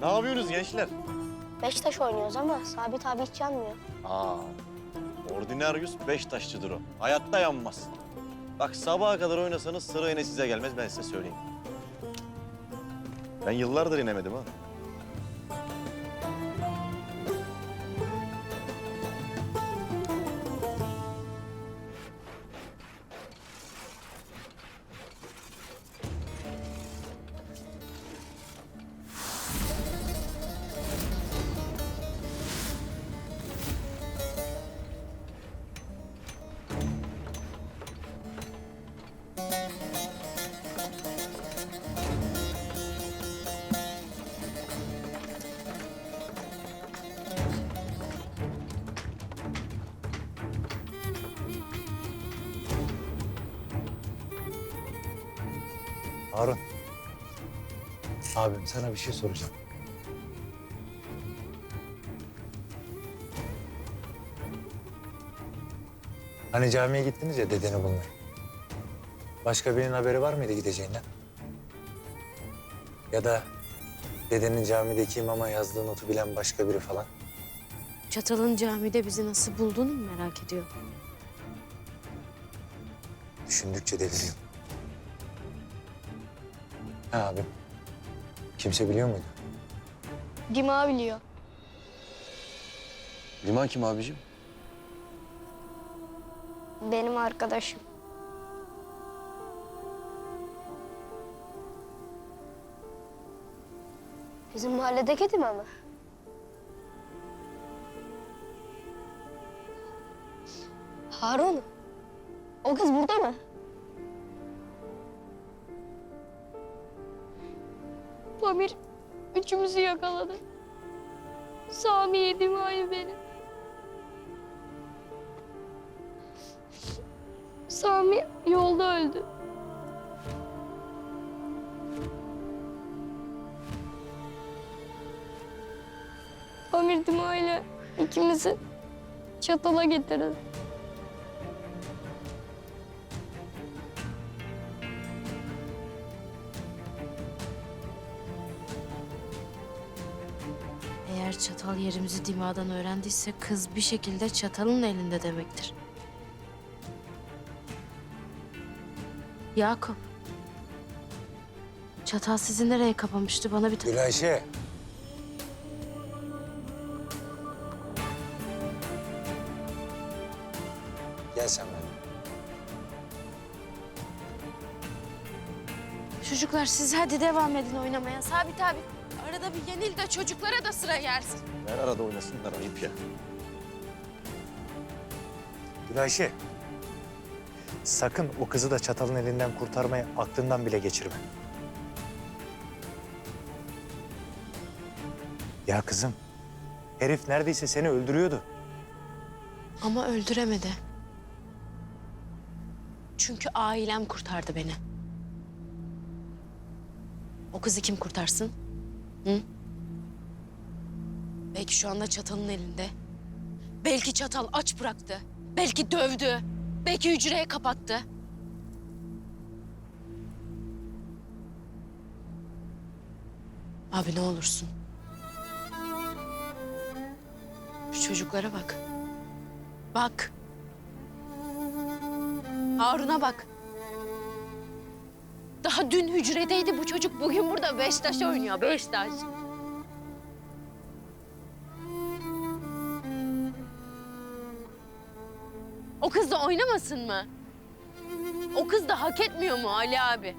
Ne yapıyorsunuz gençler? Beş taş oynuyoruz ama Sabit abi hiç yanmıyor. Aa, Ordinarius beş taşçıdır o. Hayatta yanmaz. Bak sabaha kadar oynasanız sıra yine size gelmez ben size söyleyeyim. Ben yıllardır inemedim ha. Harun. Abim sana bir şey soracağım. Hani camiye gittiniz ya dedeni bulmaya. Başka birinin haberi var mıydı gideceğinden? Ya da dedenin camideki imama yazdığı notu bilen başka biri falan? Çatal'ın camide bizi nasıl bulduğunu mu merak ediyor? Düşündükçe deliriyorum. Ha abim. Kimse biliyor muydu? Dima biliyor. Liman kim abicim? Benim arkadaşım. Bizim mahalledeki Dima mı? Harun. O kız burada mı? Pamir üçümüzü yakaladı. Sami yedim ayı beni. Sami yolda öldü. Pamir Dima ile ikimizi çatala getirdi. Eğer Çatal yerimizi Dima'dan öğrendiyse kız bir şekilde Çatal'ın elinde demektir. Yakup. Çatal sizi nereye kapamıştı bana bir... Gül Ayşe. Gel sen benimle. Çocuklar siz hadi devam edin oynamaya. Sabit abi arada bir yenil de çocuklara da sıra gelsin. Ver arada oynasınlar ayıp ya. Gül Ayşe. Sakın o kızı da çatalın elinden kurtarmayı aklından bile geçirme. Ya kızım, herif neredeyse seni öldürüyordu. Ama öldüremedi. Çünkü ailem kurtardı beni. O kızı kim kurtarsın? Hı? Belki şu anda çatalın elinde. Belki çatal aç bıraktı. Belki dövdü. Belki hücreye kapattı. Abi ne olursun. Şu çocuklara bak. Bak. Harun'a bak. Daha dün hücredeydi bu çocuk. Bugün burada Beşiktaş oynuyor. Beşiktaş. O kız da oynamasın mı? O kız da hak etmiyor mu Ali abi?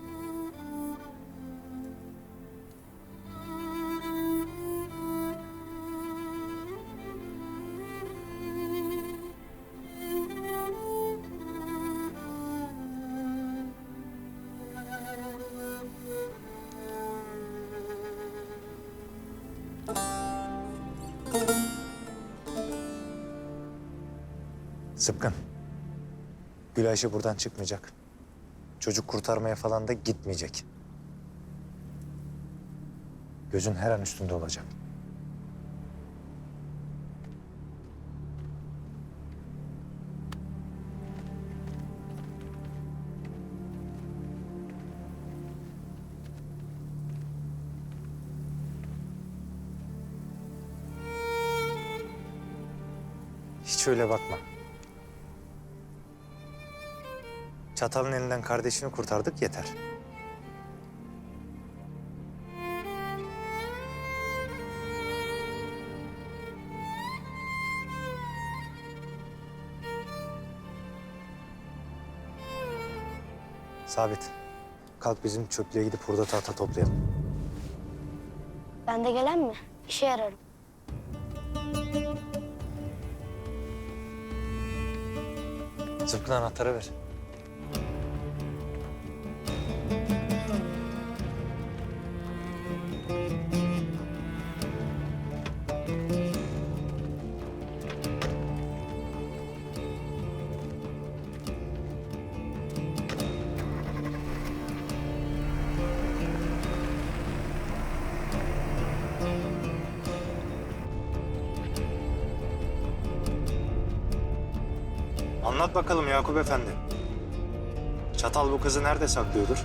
Sıpkın. Gülayşe buradan çıkmayacak. Çocuk kurtarmaya falan da gitmeyecek. Gözün her an üstünde olacak. Hiç öyle bakma. Çatalın elinden kardeşini kurtardık yeter. Sabit. Kalk bizim çöplüğe gidip hurda tahta toplayalım. Ben de gelen mi? İşe yararım. Zıpkın anahtarı ver. Anlat bakalım Yakup Efendi. Çatal bu kızı nerede saklıyordur?